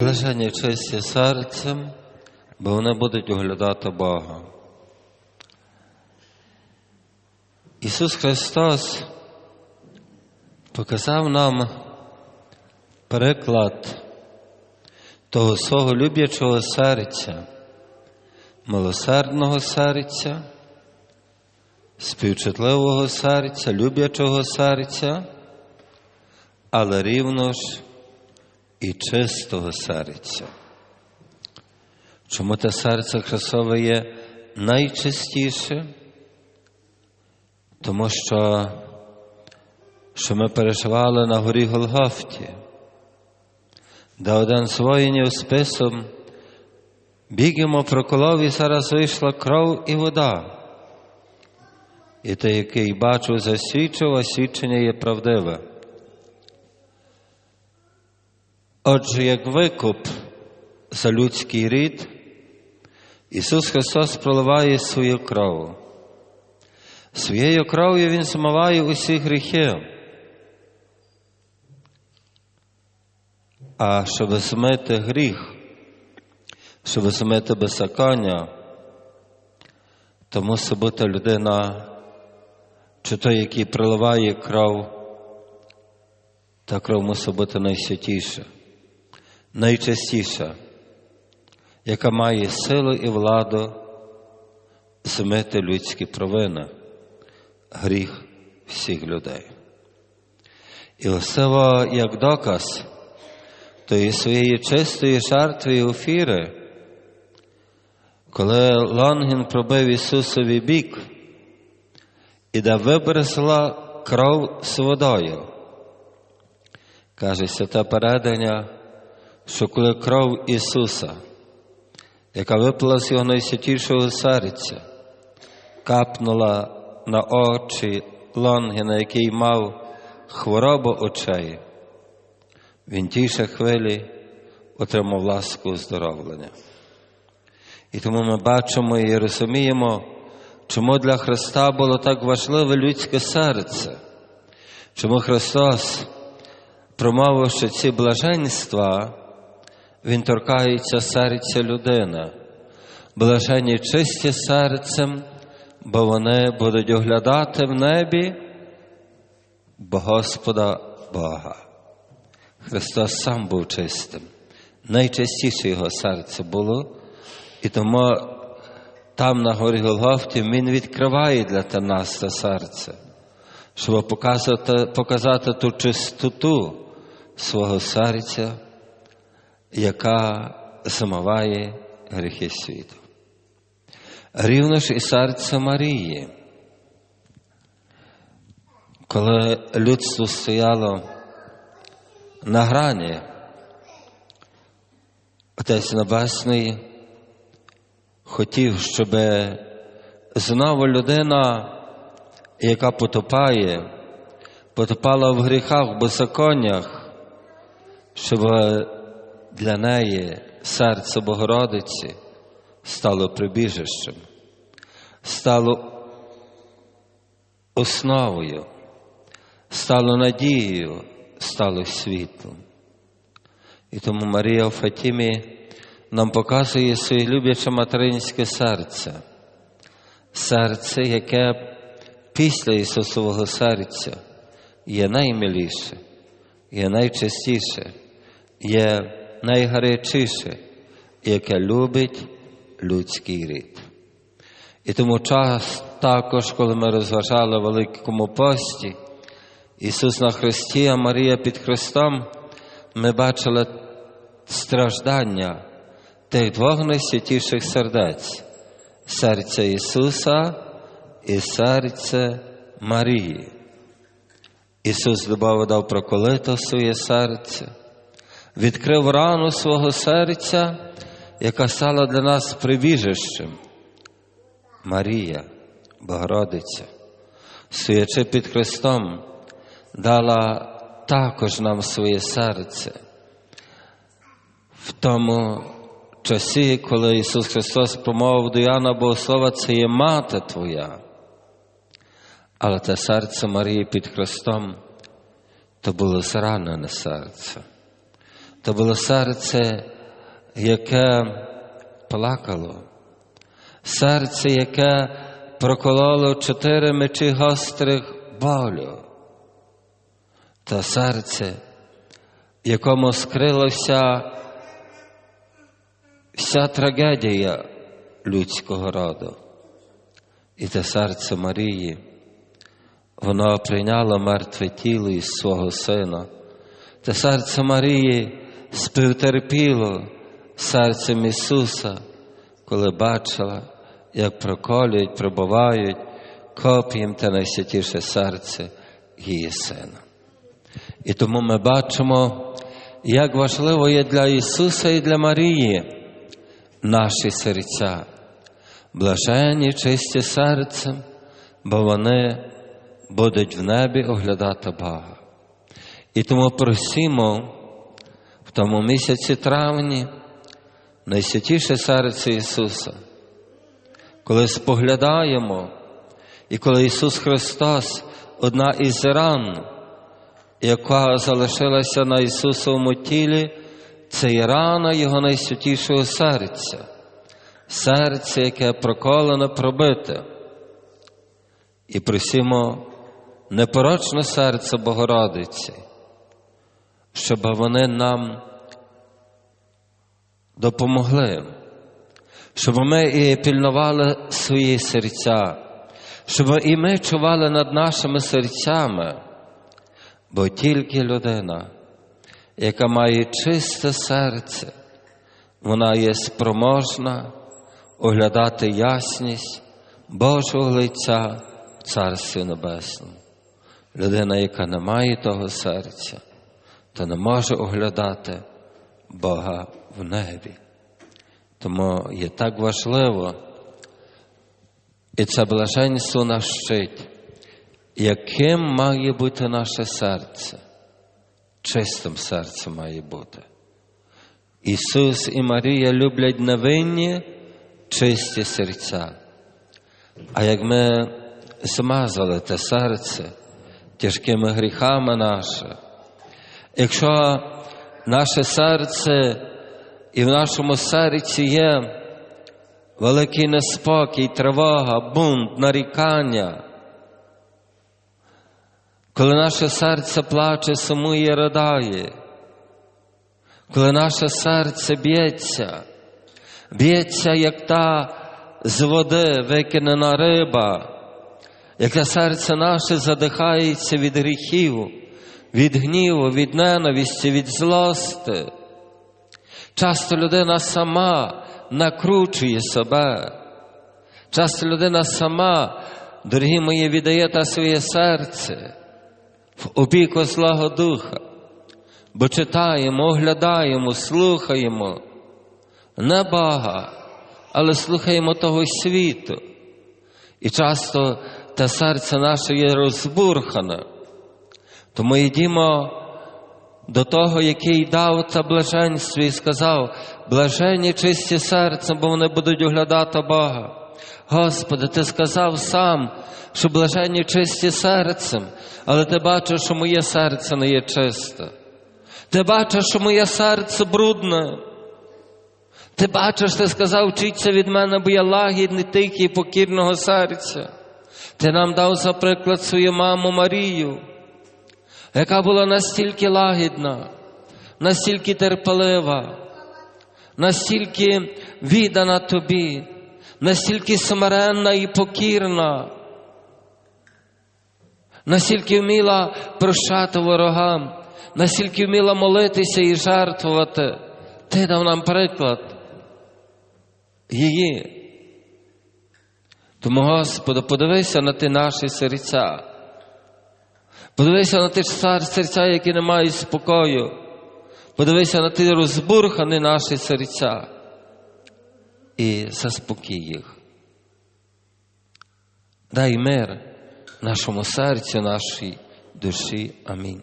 Блажені чисті серцем, бо вони будуть оглядати Бога. Ісус Христос показав нам приклад того свого люблячого серця, милосердного серця, співчутливого серця, люблячого серця, але рівно ж і чистого серця. Чому те серце Христове є найчистіше? Тому що, що ми переживали на горі Голгофті, де один з воїнів списом біг йому проколов і зараз вийшла кров і вода. І той, який бачив, засвідчив, а свідчення є правдиве. Отже, як викуп за людський рід, Ісус Христос проливає свою кров. Своєю кров'ю Він змиває усі гріхи. А щоб змити гріх, щоб змити беззаконня, то мусить бути людина, чи той, який проливає кров, та кров мусить бути найсвятіша найчастіша, яка має силу і владу змити людські провини, гріх всіх людей. І особливо як доказ тої своєї чистої жертви і офіри, коли Лонгін пробив Ісусові бік і де вибресла кров з водою, каже святе передання що коли кров Ісуса, яка випала з його найсвятішого серця, капнула на очі Лонгіна, який мав хворобу очей, він тіше хвилі отримав ласку оздоровлення. І тому ми бачимо і розуміємо, чому для Христа було так важливе людське серце, чому Христос, промовивши ці блаженства, він торкається серця людини, блажені чисті серцем, бо вони будуть оглядати в небі Господа Бога. Христос сам був чистим. Найчистіше його серце було, і тому там на горі Голгофті Він відкриває для нас це серце, щоб показати, показати ту чистоту свого серця яка замиває гріхи світу. Рівно ж і серце Марії, коли людство стояло на грані, Отець Небесний хотів, щоб знову людина, яка потопає, потопала в гріхах, в беззаконнях, щоб для неї серце Богородиці стало прибіжищем, стало основою, стало надією, стало світлом. І тому Марія в Фатімі нам показує своє любляче материнське серце, серце, яке після Ісусового серця є наймиліше, є найчастіше, є найгарячіше, яке любить людський рід. І тому час також, коли ми розважали в Великому пості, Ісус на Христі, а Марія під Христом, ми бачили страждання тих двох найсвятіших сердець серця Ісуса і серце Марії. Ісус добавив дав проколито своє серце відкрив рану свого серця, яка стала для нас прибіжищем. Марія, Богородиця, стоячи під Христом, дала також нам своє серце. В тому часі, коли Ісус Христос промовив до Яна Богослова, це є мати Твоя. Але те серце Марії під Христом то було зранене серце то було серце, яке плакало, серце, яке прокололо чотири мечі гострих болю, та серце, якому скрилася вся трагедія людського роду. І те серце Марії, воно прийняло мертве тіло із свого сина. Те серце Марії співтерпіло серцем Ісуса, коли бачила, як проколюють, пробувають копієм те найсвятіше серце її сина. І тому ми бачимо, як важливо є для Ісуса і для Марії наші серця, блажені, чисті серцем, бо вони будуть в небі оглядати Бога. І тому просимо в тому місяці травні найсвятіше серце Ісуса, коли споглядаємо, і коли Ісус Христос одна із ран, яка залишилася на Ісусовому тілі, це є рана Його найсвятішого серця, серце, яке проколено, пробите. І просимо непорочне серце Богородиці, щоб вони нам допомогли, щоб ми і пільнували свої серця, щоб і ми чували над нашими серцями, бо тільки людина, яка має чисте серце, вона є спроможна оглядати ясність Божого лиця в Царстві Небесному. Людина, яка не має того серця, то не може оглядати Бога в небі. Тому є так важливо, і це блаженство нас вчить, яким має бути наше серце. Чистим серцем має бути. Ісус і Марія люблять невинні, чисті серця. А як ми змазали те серце тяжкими гріхами наше, якщо наше серце і в нашому серці є великий неспокій, тривога, бунт, нарікання, коли наше серце плаче, сумує, ридає, коли наше серце б'ється, б'ється, як та з води викинена риба, яке серце наше задихається від гріхів, від гніву, від ненависті, від злости. Часто людина сама накручує себе. Часто людина сама, дорогі мої, віддає та своє серце в опіку Злого Духа, бо читаємо, оглядаємо, слухаємо не Бога, але слухаємо того світу. І часто те серце наше є розбурхане. Тому йдімо до того, який дав це блаженство і сказав, блаженні чисті серцем, бо вони будуть оглядати Бога. Господи, Ти сказав сам, що блаженні чисті серцем, але ти бачиш, що моє серце не є чисте. Ти бачиш, що моє серце брудне. Ти бачиш, ти сказав, вчиться від мене, бо я лагідний, тихий, покірного серця. Ти нам дав за приклад свою маму Марію, яка була настільки лагідна, настільки терпелива, настільки віддана тобі, настільки смиренна і покірна, настільки вміла прощати ворогам, настільки вміла молитися і жертвувати. Ти дав нам приклад її. Тому, Господи, подивися на ті наші серця. Подивися на ті серця, які не мають спокою. Подивися на ті розбурхані наші серця і заспокій їх. Дай мир нашому серцю, нашій душі. Амінь.